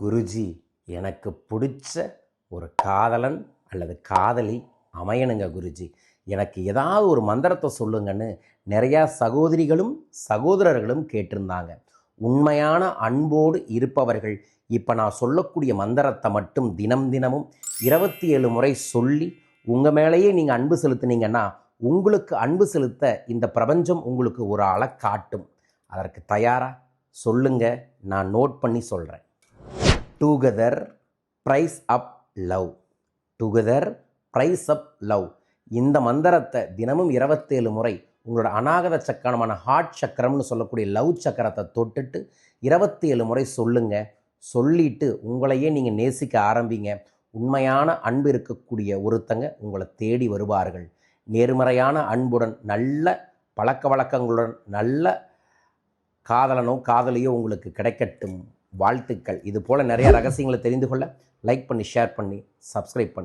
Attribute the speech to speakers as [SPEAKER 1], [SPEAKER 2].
[SPEAKER 1] குருஜி எனக்கு பிடிச்ச ஒரு காதலன் அல்லது காதலி அமையணுங்க குருஜி. எனக்கு ஏதாவது ஒரு மந்திரத்தை சொல்லுங்கன்னு நிறையா சகோதரிகளும் சகோதரர்களும் கேட்டிருந்தாங்க. உண்மையான அன்போடு இருப்பவர்கள் இப்போ நான் சொல்லக்கூடிய மந்திரத்தை மட்டும் தினம் தினமும் இருபத்தி ஏழு முறை சொல்லி உங்கள் மேலேயே நீங்கள் அன்பு செலுத்துனீங்கன்னா உங்களுக்கு அன்பு செலுத்த இந்த பிரபஞ்சம் உங்களுக்கு ஒரு ஆளை காட்டும். அதற்கு தயாராக சொல்லுங்கள் நான் நோட் பண்ணி சொல்கிறேன் together praise up love together praise up love இந்த மந்திரத்தை தினமும் இருபத்தேழு முறை உங்களோட அநாகத சக்கரமான ஹார்ட் சக்கரம்னு சொல்லக்கூடிய லவ் சக்கரத்தை தொட்டுட்டு இருபத்தி ஏழு முறை சொல்லுங்க. சொல்லிட்டு உங்களையே நீங்கள் நேசிக்க ஆரம்பிங்க. உண்மையான அன்பு இருக்கக்கூடிய ஒருத்தங்க உங்களை தேடி வருவார்கள். நேர்மறையான அன்புடன் நல்ல பழக்க வழக்கங்களுடன் நல்ல காதலனோ காதலியோ உங்களுக்கு கிடைக்கட்டும். வாழ்த்துக்கள். இது போல் நிறைய ரகசியங்களை தெரிந்து கொள்ள லைக் பண்ணி ஷேர் பண்ணி சப்ஸ்கிரைப் பண்ணி.